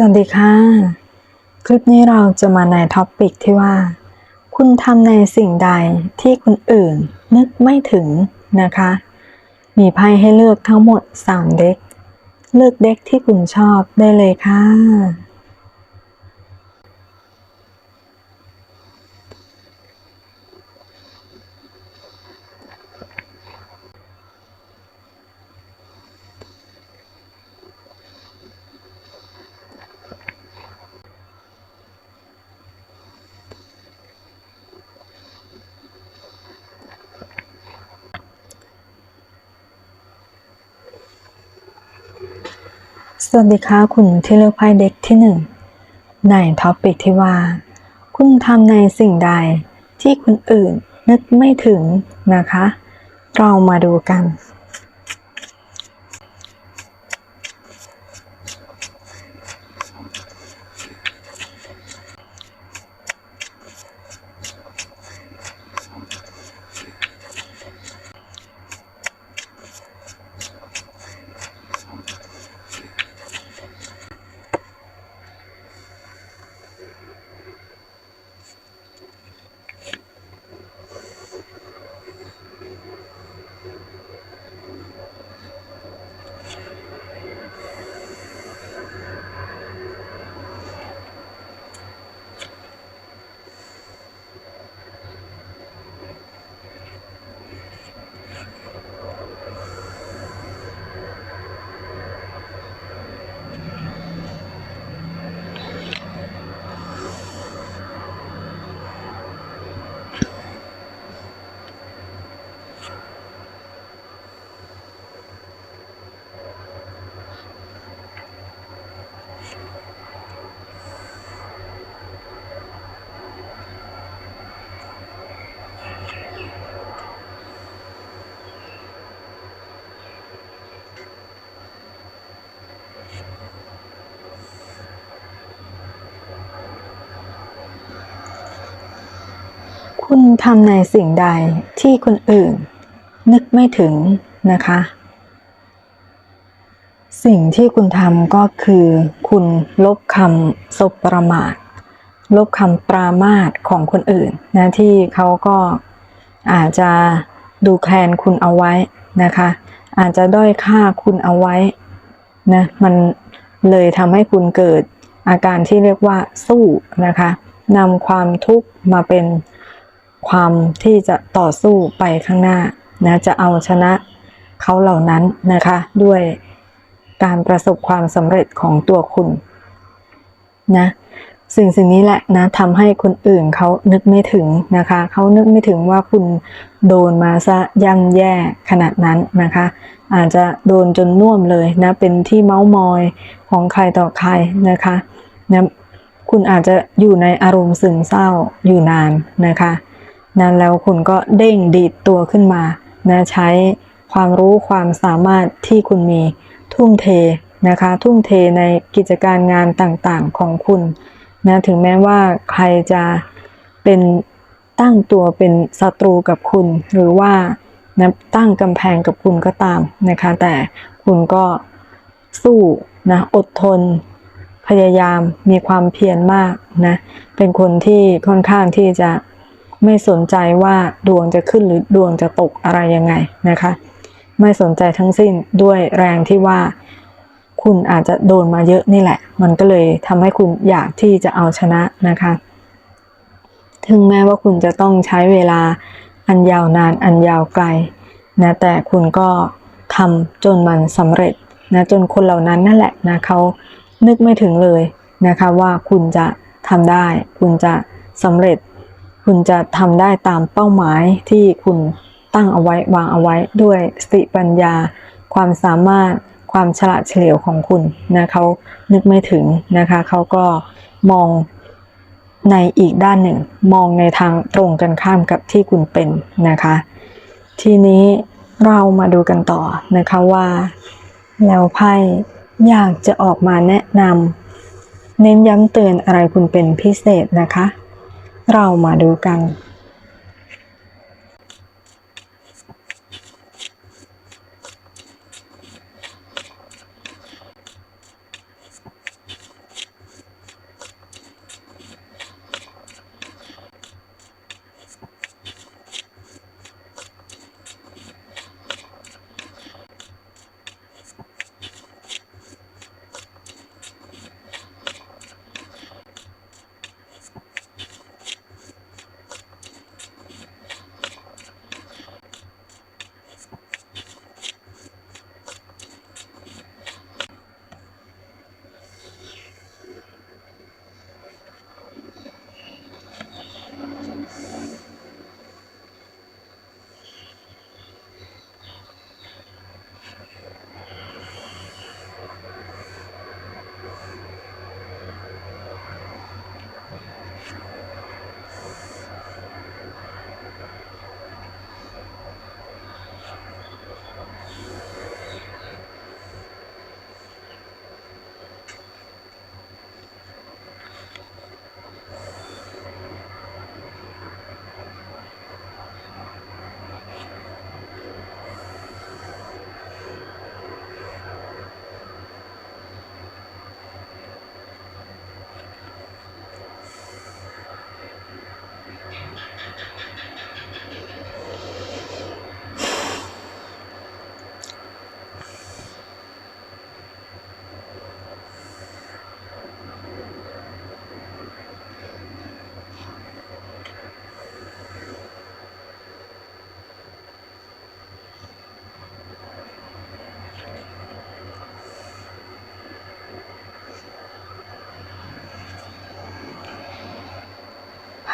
สวัสดีค่ะ คลิปนี้เราจะมาในท็อปปิกที่ว่า คุณทำในสิ่งใดที่คนอื่นนึกไม่ถึงนะคะ มีไพ่ให้เลือกทั้งหมด 3 เด็ก เลือกเด็กที่คุณชอบได้เลยค่ะ สวัสดีค่ะคุณที่เลือกไพ่เด็กที่หนึ่งในท็อปปิกที่ว่า คุณทำในสิ่งใดที่คนอื่นนึกไม่ถึงนะคะ เรามาดูกัน คุณทำในสิ่งใดที่คนอื่น นึกไม่ถึงนะคะ สิ่งที่คุณทำก็คือ คุณลบคำสบประมาท ลบคำปรามาทของคนอื่นนะที่เขาก็อาจจะดูแคลนคุณเอาไว้นะคะ อาจจะด้อยค่าคุณเอาไว้นะมันเลยทำให้คุณเกิดอาการที่เรียกว่าสู้นะคะนำความทุกข์มาเป็น ความที่จะต่อสู้ไปข้างหน้านะจะเอาชนะเขาเหล่านั้นนะคะ ด้วยการประสบความสำเร็จของตัวคุณนะสิ่งสิ่งนี้แหละนะทำให้คนอื่นเขานึกไม่ถึงนะคะเขานึกไม่ถึงว่าคุณโดนมาซะย่ำแย่ขนาดนั้นนะคะ อาจจะโดนจนน่วมเลยนะเป็นที่เมาส์มอยของใครต่อใครนะคะนะคุณอาจจะอยู่ในอารมณ์ซึมเศร้าอยู่นานนะคะ นั้นแล้วคุณก็เด้งดีดตัวขึ้นมานะใช้ความรู้ความสามารถที่คุณมีทุ่มเทนะคะ ทุ่มเทในกิจการงานต่างๆของคุณนะถึงแม้ว่าใครจะเป็นตั้งตัวเป็นศัตรูกับคุณ หรือว่านะตั้งกำแพงกับคุณก็ตามนะคะ แต่คุณก็สู้นะอดทน พยายามมีความเพียรมากนะเป็นคนที่ค่อนข้างที่จะ ไม่สนใจว่าดวงจะขึ้นหรือดวงจะตกอะไรยังไงนะคะ ไม่สนใจทั้งสิ้นด้วยแรงที่ว่า คุณอาจจะโดนมาเยอะนี่แหละ มันก็เลยทำให้คุณอยากที่จะเอาชนะนะคะ ถึงแม้ว่าคุณจะต้องใช้เวลาอันยาวนานอันยาวไกลนะแต่คุณก็ทำจนมันสำเร็จนะจนคนเหล่านั้นนั่นแหละนะเขานึกไม่ถึงเลยนะคะว่าคุณจะทำได้ คุณจะสำเร็จ คุณจะทำได้ตามเป้าหมายที่คุณตั้งเอาไว้วางเอาไว้ด้วยสติปัญญา ความสามารถความฉลาดเฉลียวของคุณนะเขานึกไม่ถึงนะคะเขาก็มองในอีกด้านหนึ่ง มองในทางตรงกันข้ามกับที่คุณเป็นนะคะ ทีนี้เรามาดูกันต่อนะคะว่า แล้วไพ่อยากจะออกมาแนะนำเน้นย้ำเตือนอะไรคุณเป็นพิเศษนะคะ เรามาดูกัน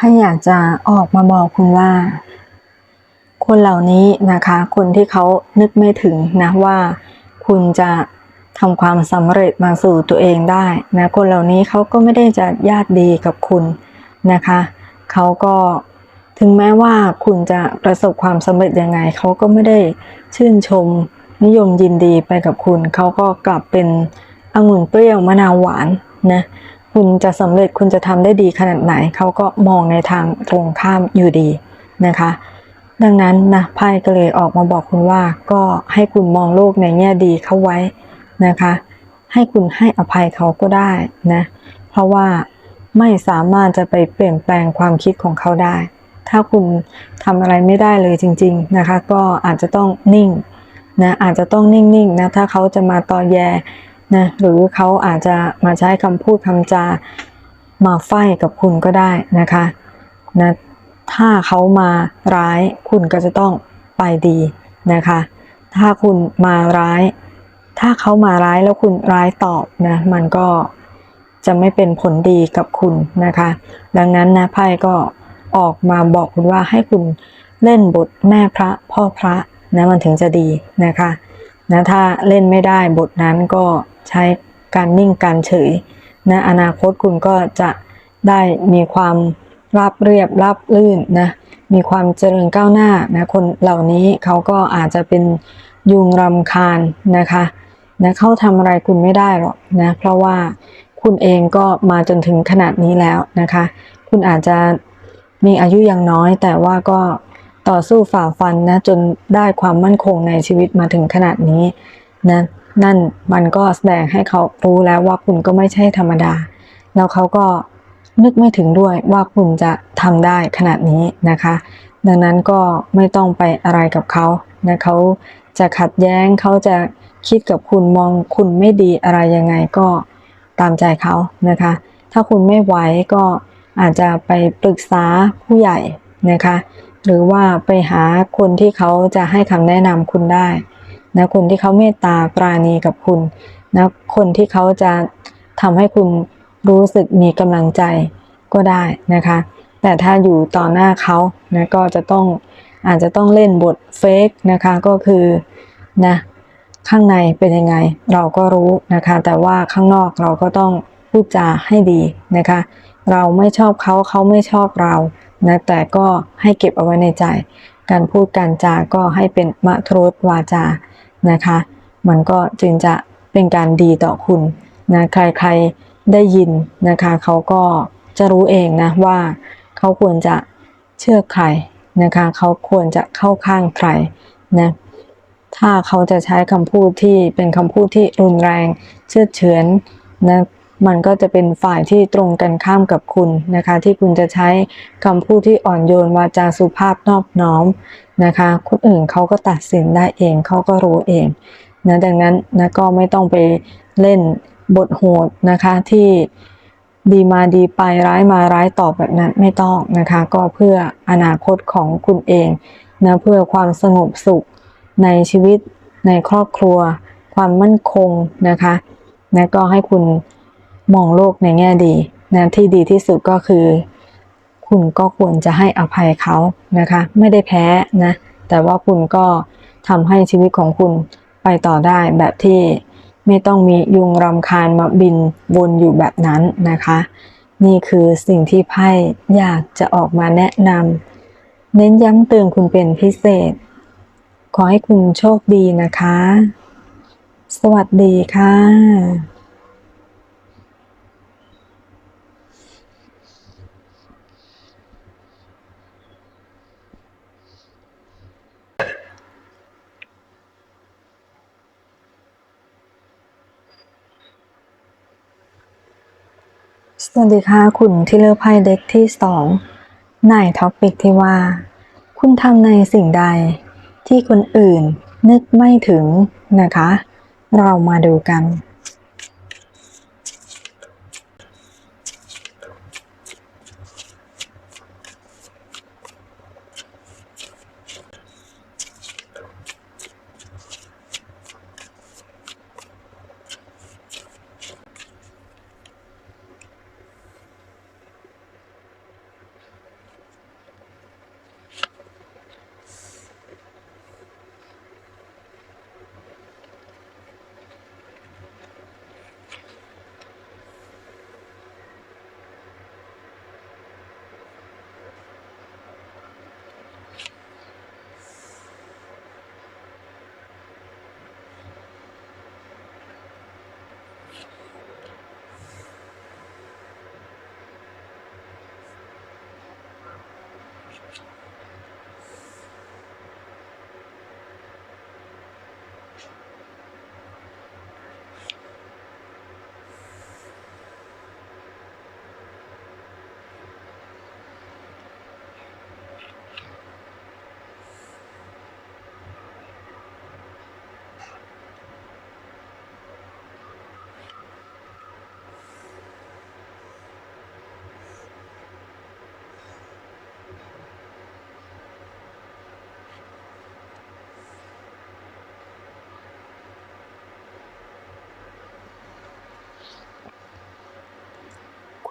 ไพ่อยากจะออกมาบอกคุณว่า คนเหล่านี้นะคะ คนที่เขานึกไม่ถึงนะว่า คุณจะทำความสำเร็จมาสู่ตัวเองได้นะคนเหล่านี้เขาก็ไม่ได้จะญาติดีกับคุณนะคะเขาก็ถึงแม้ว่าคุณจะประสบความสำเร็จยังไงเขาก็ไม่ได้ชื่นชมนิยมยินดีไปกับคุณ เขาก็กลับเป็นองุ่นเปรี้ยวมะนาวหวานนะ คุณจะสำเร็จคุณจะทำได้ดีขนาดไหน เขาก็มองในทางตรงข้ามอยู่ดีนะคะ ดังนั้นนะไพ่ก็เลยออกมาบอกคุณว่าก็ให้คุณมองโลกในแง่ดีเข้าไว้นะคะ ให้คุณให้อภัยเขาก็ได้นะเพราะว่าไม่สามารถจะไปเปลี่ยนแปลงความคิดของเขาได้ ถ้าคุณทำอะไรไม่ได้เลยจริง ๆนะคะ ก็อาจจะต้องนิ่งนะอาจจะต้องนิ่งๆนะถ้าเขาจะมาตอแย นะหรือเขาอาจจะมาใช้คำพูดคำจามาไฟกับคุณก็ได้นะคะนะถ้าเขามาร้ายคุณก็จะต้องไปดีนะคะ ถ้าคุณมาร้าย ถ้าเขามาร้ายแล้วคุณร้ายตอบนะมันก็จะไม่เป็นผลดีกับคุณนะคะ ดังนั้นนะไพ่ก็ออกมาบอกคุณว่าให้คุณเล่นบทแม่พระพ่อพระนะมันถึงจะดีนะคะนะถ้าเล่นไม่ได้บทนั้นก็ ใช้การนิ่งการเฉยนะอนาคตคุณก็จะได้มีความราบเรียบราบลื่นนะมีความเจริญก้าวหน้านะคนเหล่านี้เขาก็อาจจะเป็นยุงรำคาญนะคะนะเขาทำอะไรคุณไม่ได้หรอกนะเพราะว่าคุณเองก็มาจนถึงขนาดนี้แล้วนะคะ คุณอาจจะมีอายุยังน้อย แต่ว่าก็ต่อสู้ฝ่าฟันนะจนได้ความมั่นคงในชีวิตมาถึงขนาดนี้นะ นั่นมันก็แสดงให้เขารู้แล้วว่าคุณก็ไม่ใช่ธรรมดา แล้วเขาก็นึกไม่ถึงด้วยว่าคุณจะทำได้ขนาดนี้นะคะ ดังนั้นก็ไม่ต้องไปอะไรกับเขานะเขาจะขัดแย้งเขาจะคิดกับคุณมองคุณไม่ดีอะไรยังไงก็ตามใจเขานะคะ ถ้าคุณไม่ไหวก็อาจจะไปปรึกษาผู้ใหญ่นะคะ หรือว่าไปหาคนที่เขาจะให้คำแนะนำคุณได้ นะคนที่เขาเมตตาปราณีกับคุณนะคนที่เขาจะทำให้คุณรู้สึกมีกำลังใจก็ได้นะคะ แต่ถ้าอยู่ต่อหน้าเขานะก็จะต้องอาจจะต้องเล่นบทเฟกนะคะก็คือนะข้างในเป็นยังไงเราก็รู้นะคะ แต่ว่าข้างนอกเราก็ต้องพูดจาให้ดีนะคะ เราไม่ชอบเขาเขาไม่ชอบเรานะแต่ก็ให้เก็บเอาไว้ในใจ การพูดการจาก็ให้เป็นมะทรสวาจา นะคะ มันก็จึงจะเป็นการดีต่อคุณนะใครๆได้ยินนะคะเขาก็จะรู้เองนะว่าเขาควรจะเชื่อใครนะคะเขาควรจะเข้าข้างใครนะถ้าเขาจะใช้คำพูดที่เป็นคำพูดที่รุนแรงเชื่อเฉือนนะมันก็จะเป็นฝ่ายที่ตรงกันข้ามกับคุณนะคะ ที่คุณจะใช้คำพูดที่อ่อนโยนวาจาสุภาพนอบน้อม นะคะ คนอื่นเขาก็ตัดสินได้เองเขาก็รู้เองนะดังนั้นนะก็ไม่ต้องไปเล่นบทโหดนะคะที่ดีมาดีไปร้ายมาร้ายตอบแบบนั้นไม่ต้องนะคะ ก็เพื่ออนาคตของคุณเองนะเพื่อความสงบสุขในชีวิตในครอบครัว ความมั่นคงนะคะนะก็ให้คุณมองโลกในแง่ดีนะที่ดีที่สุดก็คือ คุณก็ควรจะให้อภัยเขานะคะ ไม่ได้แพ้นะ แต่ว่าคุณก็ทำให้ชีวิตของคุณไปต่อได้แบบที่ไม่ต้องมียุงรำคาญมาบินวนอยู่แบบนั้นนะคะ นี่คือสิ่งที่ไพ่อยากจะออกมาแนะนำเน้นย้ำเตือนคุณเป็นพิเศษ ขอให้คุณโชคดีนะคะ สวัสดีค่ะ สวัสดีค่ะ คุณที่เลือกไพ่เด็กที่สองในท็อปิกที่ว่า คุณทำในสิ่งใดที่คนอื่นนึกไม่ถึงนะคะ เรามาดูกัน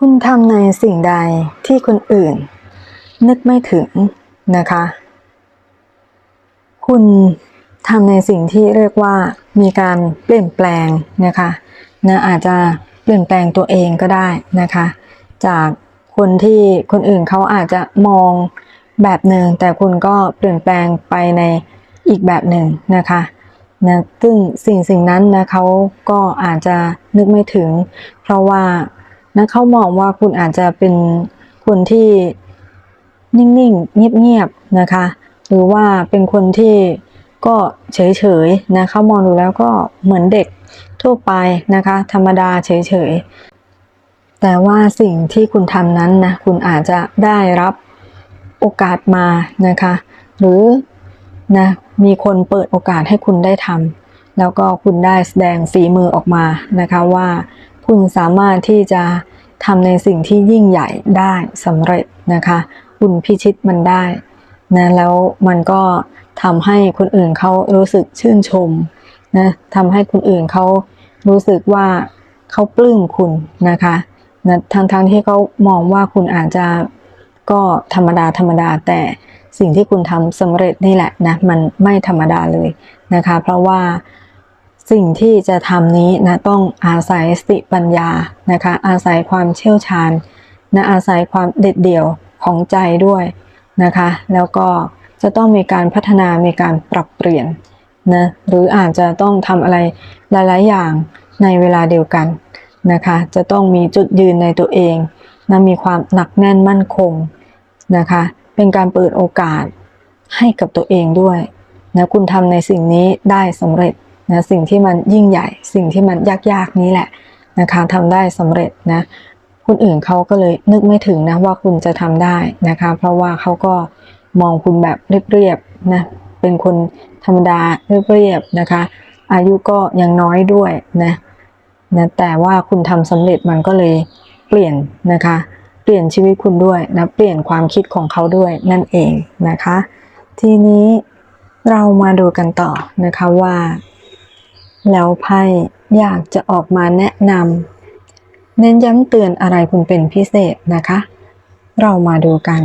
คุณทำในสิ่งใดที่คนอื่น นึกไม่ถึงนะคะ คุณทำในสิ่งที่เรียกว่ามีการเปลี่ยนแปลงนะคะนะอาจจะเปลี่ยนแปลงตัวเองก็ได้นะคะ จากคนที่คนอื่นเขาอาจจะมองแบบหนึ่งแต่คุณก็เปลี่ยนแปลงไปในอีกแบบหนึ่งนะคะนะซึ่งสิ่งสิ่งนั้นนะเขาก็อาจจะนึกไม่ถึง เพราะว่า นะเขามองว่าคุณอาจจะเป็นคนที่นิ่งๆ เงียบๆ นะคะ หรือว่าเป็นคนที่ก็เฉยๆ นะเขามองดูแล้วก็เหมือนเด็กทั่วไปนะคะ ธรรมดาเฉยๆ แต่ว่าสิ่งที่คุณทำนั้นนะคุณอาจจะได้รับโอกาสมานะคะ หรือนะมีคนเปิดโอกาสให้คุณได้ทำแล้วก็คุณได้แสดงฝีมือออกมานะคะว่า คุณสามารถที่จะทำในสิ่งที่ยิ่งใหญ่ได้สำเร็จนะคะ คุณพิชิตมันได้นะแล้วมันก็ทำให้คนอื่นเขารู้สึกชื่นชมนะทำให้คนอื่นเขารู้สึกว่าเขาปลื้มคุณนะคะนะทั้งๆที่เขามองว่าคุณอาจจะก็ธรรมดาธรรมดาแต่สิ่งที่คุณทำสำเร็จนี่แหละนะมันไม่ธรรมดาเลยนะคะ เพราะว่า สิ่งที่จะทำนี้นะต้องอาศัยสติปัญญานะคะ อาศัยความเชี่ยวชาญนะอาศัยความเด็ดเดี่ยวของใจด้วยนะคะ แล้วก็จะต้องมีการพัฒนามีการปรับเปลี่ยนนะหรืออาจจะต้องทำอะไรหลาย ๆ อย่างในเวลาเดียวกันนะคะ จะต้องมีจุดยืนในตัวเองนะมีความหนักแน่นมั่นคงนะคะ เป็นการเปิดโอกาสให้กับตัวเองด้วยนะคุณทำในสิ่งนี้ได้สำเร็จ นะสิ่งที่มันยิ่งใหญ่ สิ่งที่มันยากๆนี้แหละนะคะทำได้สำเร็จนะคนอื่นเขาก็เลยนึกไม่ถึงนะว่าคุณจะทำได้นะคะ เพราะว่าเขาก็มองคุณแบบเรียบๆนะเป็นคนธรรมดาเรียบๆนะคะ อายุก็ยังน้อยด้วยนะนะแต่ว่าคุณทำสำเร็จมันก็เลยเปลี่ยนนะคะ เปลี่ยนชีวิตคุณด้วยนะเปลี่ยนความคิดของเขาด้วยนั่นเองนะคะ ทีนี้เรามาดูกันต่อนะคะว่า แล้วไพ่อยากจะออกมาแนะนำเน้นย้ำเตือนอะไรคุณเป็นพิเศษนะคะ เรามาดูกัน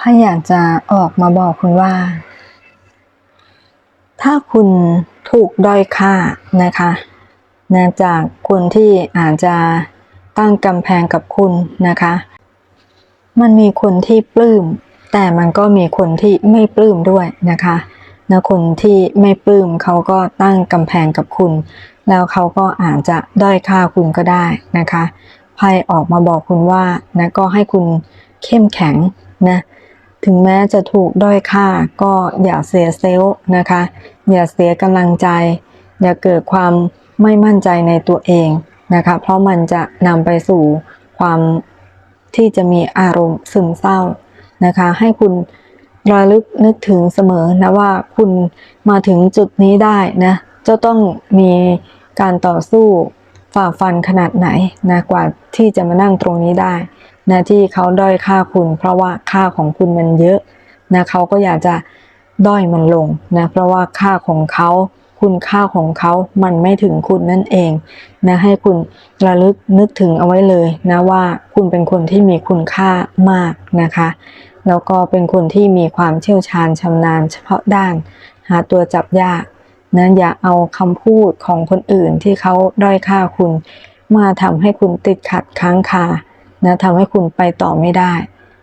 พ่ออยากจะออกมาบอกคุณว่า ถ้าคุณถูกด้อยค่านะคะนะจากคนที่อาจจะตั้งกำแพงกับคุณนะคะ มันมีคนที่ปลื้ม แต่มันก็มีคนที่ไม่ปลื้มด้วยนะคะนะคนที่ไม่ปลื้มเขาก็ตั้งกำแพงกับคุณ แล้วเขาก็อาจจะด้อยค่าคุณก็ได้นะคะไพ่ออกมาบอกคุณว่านะก็ให้คุณเข้มแข็งนะ ถึงแม้จะถูกด้อยค่าก็อย่าเสียเซลล์นะคะ อย่าเสียกำลังใจ อย่าเกิดความไม่มั่นใจในตัวเองนะคะ เพราะมันจะนำไปสู่ความที่จะมีอารมณ์ซึมเศร้านะคะ ให้คุณระลึกนึกถึงเสมอนะว่าคุณมาถึงจุดนี้ได้นะจะต้องมีการต่อสู้ฝ่าฟันขนาดไหนนะกว่าที่จะมานั่งตรงนี้ได้ นะที่เขาด้อยค่าคุณ เพราะว่าค่าของคุณมันเยอะนะเขาก็อยากจะด้อยมันลงนะเพราะว่าค่าของเขาคุณค่าของเขามันไม่ถึงคุณนั่นเองนะให้คุณระลึกนึกถึงเอาไว้เลยนะว่าคุณเป็นคนที่มีคุณค่ามากนะคะ แล้วก็เป็นคนที่มีความเชี่ยวชาญชำนาญเฉพาะด้าน หาตัวจับยากนะอย่าเอาคำพูดของคนอื่นที่เขาด้อยค่าคุณ มาทำให้คุณติดขัดค้างคา นะทำให้คุณไปต่อไม่ได้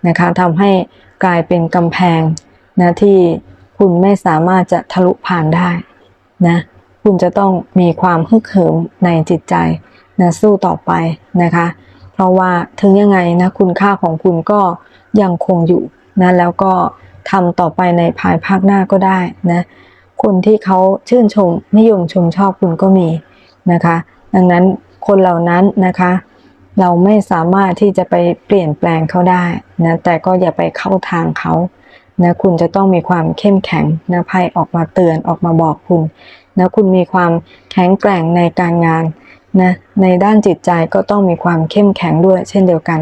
นะคะทำให้กลายเป็นกำแพงนะที่คุณไม่สามารถจะทะลุผ่านได้นะคุณจะต้องมีความฮึกเหิมในจิตใจนะสู้ต่อไปนะคะ เพราะว่าถึงยังไงนะคุณค่าของคุณก็ยังคงอยู่นะแล้วก็ทำต่อไปในภายภาคหน้าก็ได้นะคนที่เขาชื่นชมนิยมชมชอบคุณก็มีนะคะ ดังนั้นคนเหล่านั้นนะคะ เราไม่สามารถที่จะไปเปลี่ยนแปลงเขาได้นะแต่ก็อย่าไปเข้าทางเขานะคุณจะต้องมีความเข้มแข็งนะไพ่ออกมาเตือนออกมาบอกคุณนะคุณมีความแข็งแกร่งในการงานนะในด้านจิตใจก็ต้องมีความเข้มแข็งด้วยเช่นเดียวกัน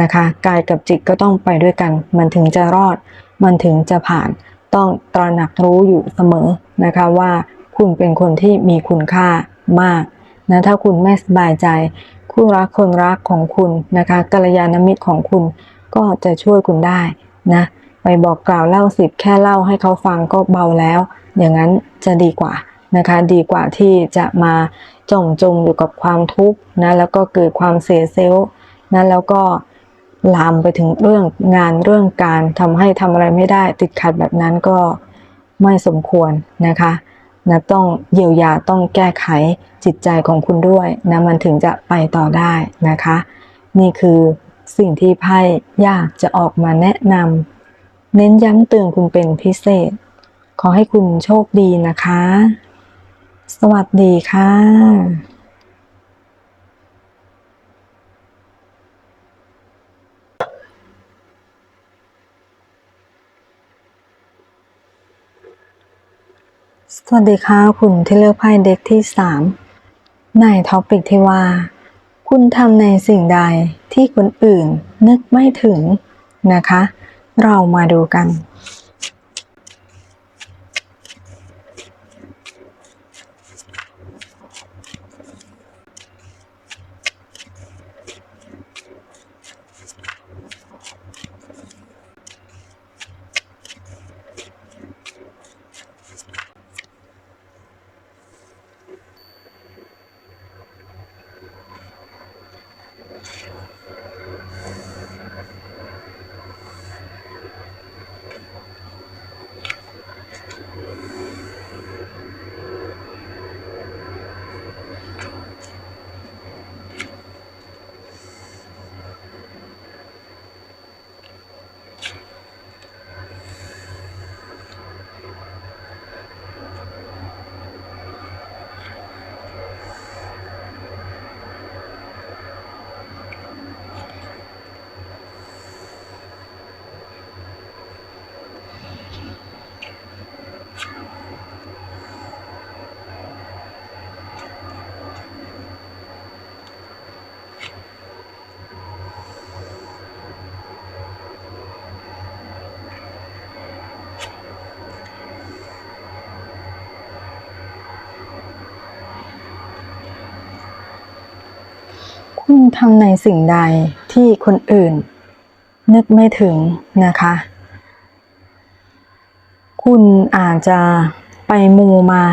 นะคะกายกับจิตก็ต้องไปด้วยกัน มันถึงจะรอด มันถึงจะผ่านต้องตระหนักรู้อยู่เสมอนะคะว่าคุณเป็นคนที่มีคุณค่ามากนะถ้าคุณไม่สบายใจ คู่รักคนรักของคุณนะคะกัลยาณมิตรของคุณก็จะช่วยคุณได้นะไปบอกกล่าวเล่าสิบแค่เล่าให้เขาฟังก็เบาแล้ว อย่างนั้นจะดีกว่านะคะดีกว่าที่จะมาจมจมอยู่กับความทุกข์นะแล้วก็เกิดความเสียเซลล์นะแล้วก็ลามไปถึงเรื่องงานเรื่องการทำให้ทำอะไรไม่ได้ติดขัดแบบนั้นก็ไม่สมควรนะคะ นะต้องเยียวยาต้องแก้ไขจิตใจของคุณด้วยนะมันถึงจะไปต่อได้นะคะ นี่คือสิ่งที่ไพ่อยากจะออกมาแนะนำเน้นย้ำเตือนคุณเป็นพิเศษ ขอให้คุณโชคดีนะคะ สวัสดีค่ะ สวัสดีค่ะคุณที่เลือกไพ่เด็กที่สามในท็อปิกที่ว่า คุณทำในสิ่งใดที่คนอื่นนึกไม่ถึงนะคะ เรามาดูกัน ทำในสิ่งใดที่คนอื่น นึกไม่ถึงนะคะ คุณอาจจะไปมูมา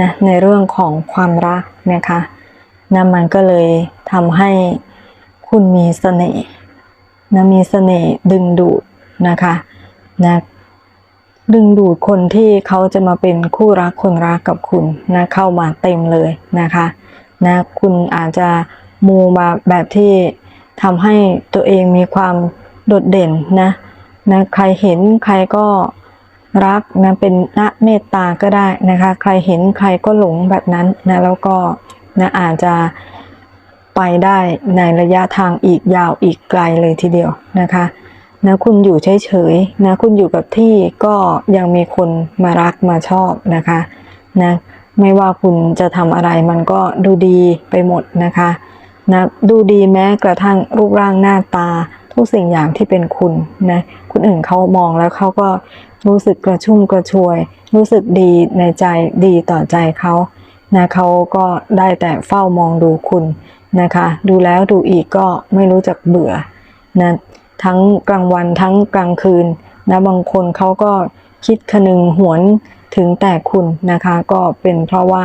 นะในเรื่องของความรักนะคะนะมันก็เลยทำให้คุณมีเสน่ห์นะมีเสน่ห์ดึงดูดนะคะนะดึงดูดคนที่เขาจะมาเป็นคู่รักคนรักกับคุณนะเข้ามาเต็มเลยนะคะนะคุณอาจจะ มูมาแบบที่ทำให้ตัวเองมีความโดดเด่นนะนะใครเห็นใครก็รักนะเป็นนะเมตตาก็ได้นะคะ ใครเห็นใครก็หลงแบบนั้นนะแล้วก็นะอาจจะไปได้ในระยะทางอีกยาวอีกไกลเลยทีเดียวนะคะนะคุณอยู่เฉยๆนะคุณอยู่กับที่ก็ยังมีคนมารักมาชอบนะคะนะไม่ว่าคุณจะทำอะไรมันก็ดูดีไปหมดนะคะ นะดูดีแม้กระทั่งรูปร่างหน้าตา ทุกสิ่งอย่างที่เป็นคุณนะคนอื่นเขามองแล้วเขาก็รู้สึกกระชุ่มกระชวย รู้สึกดีในใจดีต่อใจเขานะเขาก็ได้แต่เฝ้ามองดูคุณนะคะ ดูแล้วดูอีกก็ไม่รู้จักเบื่อนะทั้งกลางวันทั้งกลางคืนนะบางคนเขาก็คิดคนึงหวนถึงแต่คุณนะคะ ก็เป็นเพราะว่า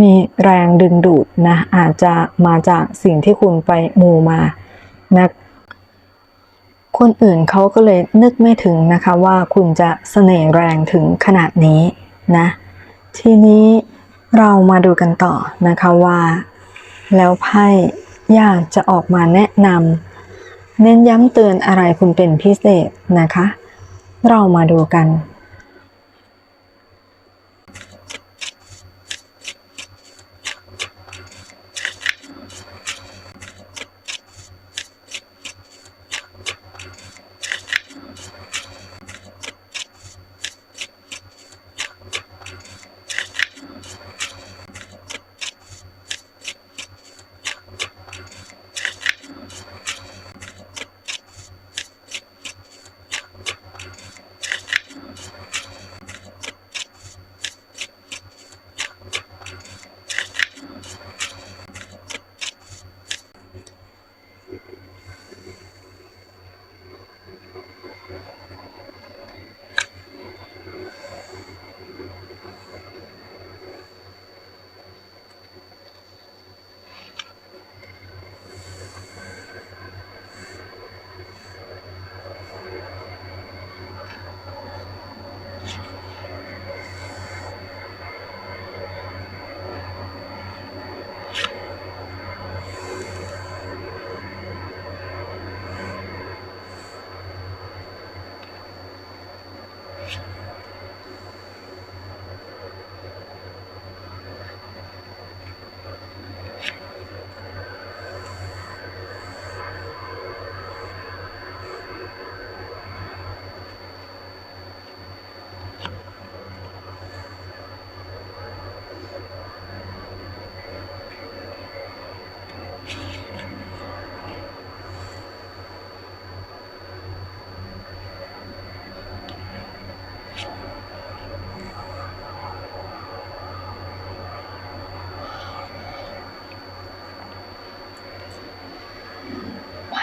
มีแรงดึงดูดนะอาจจะมาจากสิ่งที่คุณไปมูมานะคนอื่นเขาก็เลยนึกไม่ถึงนะคะว่าคุณจะเสน่ห์แรงถึงขนาดนี้นะทีนี้เรามาดูกันต่อนะคะว่า แล้วไพ่อยากจะออกมาแนะนำเน้นย้ำเตือนอะไรคุณเป็นพิเศษนะคะ เรามาดูกัน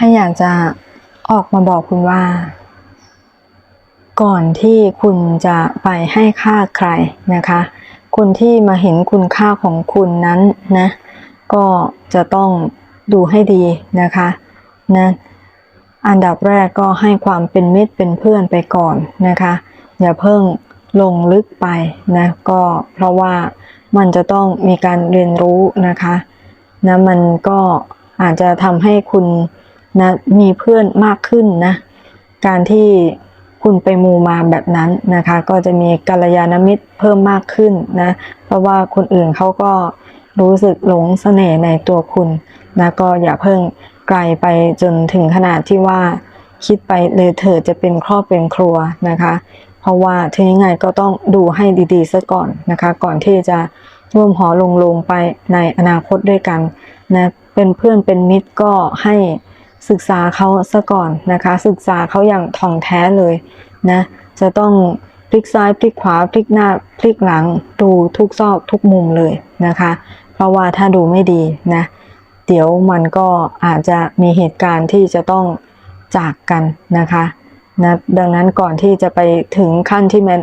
ไพ่อยากจะออกมาบอกคุณว่า ก่อนที่คุณจะไปให้ค่าใครนะคะ คนที่มาเห็นคุณค่าของคุณนั้นนะ ก็จะต้องดูให้ดีนะคะนะอันดับแรกก็ให้ความเป็นมิตรเป็นเพื่อนไปก่อนนะคะ อย่าเพิ่งลงลึกไปนะก็เพราะว่ามันจะต้องมีการเรียนรู้นะคะนะมันก็อาจจะทำให้คุณ นะมีเพื่อนมากขึ้นนะ การที่คุณไปมูมาแบบนั้นนะคะ ก็จะมีกัลยาณมิตรเพิ่มมากขึ้นนะ เพราะว่าคนอื่นเขาก็รู้สึกหลงเสน่ห์ในตัวคุณนะก็อย่าเพิ่งไกลไปจนถึงขนาดที่ว่าคิดไปเลยเถิดจะเป็นครอบเป็นครัวนะคะ เพราะว่าถึงยังไงก็ต้องดูให้ดีๆซะก่อนนะคะ ก่อนที่จะร่วมหอลงลงไปในอนาคตด้วยกันนะเป็นเพื่อนเป็นมิตรก็ให้ ศึกษาเขาซะก่อนนะคะ ศึกษาเขาอย่างท่องแท้เลยนะจะต้องพลิกซ้ายพลิกขวาพลิกหน้าพลิกหลังดูทุกซอกทุกมุมเลยนะคะ เพราะว่าถ้าดูไม่ดีนะเดี๋ยวมันก็อาจจะมีเหตุการณ์ที่จะต้องจากกันนะคะนะดังนั้นก่อนที่จะไปถึงขั้นที่มัน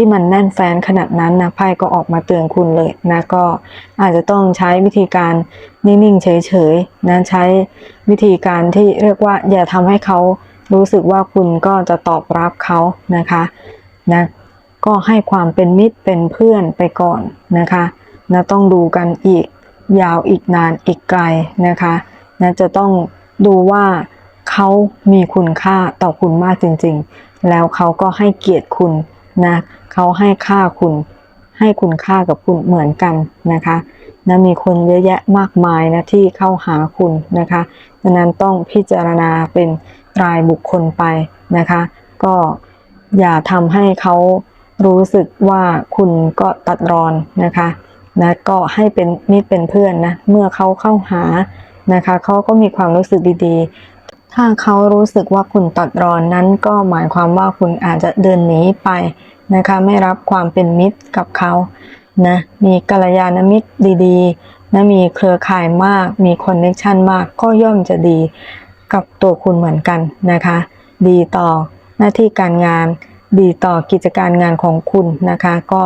ที่มันแน่นแฟนขนาดนั้นนะไพ่ก็ออกมาเตือนคุณเลยนะก็อาจจะต้องใช้วิธีการนิ่งๆเฉยๆนะใช้วิธีการที่เรียกว่าอย่าทำให้เขารู้สึกว่าคุณก็จะตอบรับเขานะคะนะก็ให้ความเป็นมิตรเป็นเพื่อนไปก่อนนะคะนะต้องดูกันอีกยาวอีกนานอีกไกลนะคะนะจะต้องดูว่าเขามีคุณค่าต่อคุณมากจริง ๆ แล้วเขาก็ให้เกียรติคุณ นะเขาให้ค่าคุณ ให้คุณค่ากับคุณเหมือนกันนะคะนะมีคนเยอะแยะมากมายนะที่เข้าหาคุณนะคะดังนั้นต้องพิจารณาเป็นรายบุคคลไปนะคะ ก็อย่าทำให้เขารู้สึกว่าคุณก็ตัดรอนนะคะนะก็ให้เป็นมิตรเป็นเพื่อนนะเมื่อเขาเข้าหานะคะเขาก็มีความรู้สึกดี ถ้าเขารู้สึกว่าคุณตัดรอนนั้นก็หมายความว่าคุณอาจจะเดินหนีไปนะคะ ไม่รับความเป็นมิตรกับเขานะมีกัลยาณมิตรดีๆนะมีเครือข่ายมาก มีคอนเนคชันมากก็ย่อมจะดีกับตัวคุณเหมือนกันนะคะ ดีต่อหน้าที่การงาน ดีต่อกิจการงานของคุณนะคะ ก็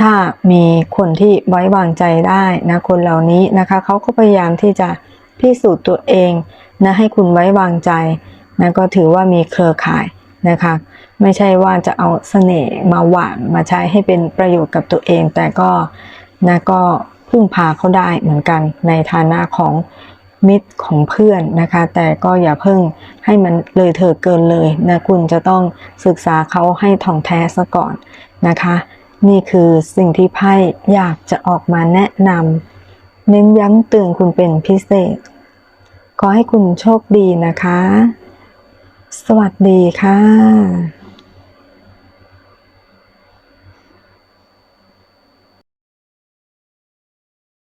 ถ้ามีคนที่ไว้วางใจได้นะคนเหล่านี้นะคะเขาก็พยายามที่จะพิสูจน์ตัวเอง นะให้คุณไว้วางใจนะก็ถือว่ามีเครือข่ายนะคะ ไม่ใช่ว่าจะเอาเสน่ห์มาหวานมาใช้ให้เป็นประโยชน์กับตัวเอง แต่ก็นะก็พึ่งพาเขาได้เหมือนกันในฐานะของมิตรของเพื่อนนะคะ แต่ก็อย่าเพิ่งให้มันเลยเถิดเกินเลยนะคุณจะต้องศึกษาเขาให้ท่องแท้ซะก่อนนะคะ นี่คือสิ่งที่ไพ่อยากจะออกมาแนะนำเน้นย้ำเตือนคุณเป็นพิเศษ ขอให้คุณโชคดีนะคะ สวัสดีค่ะ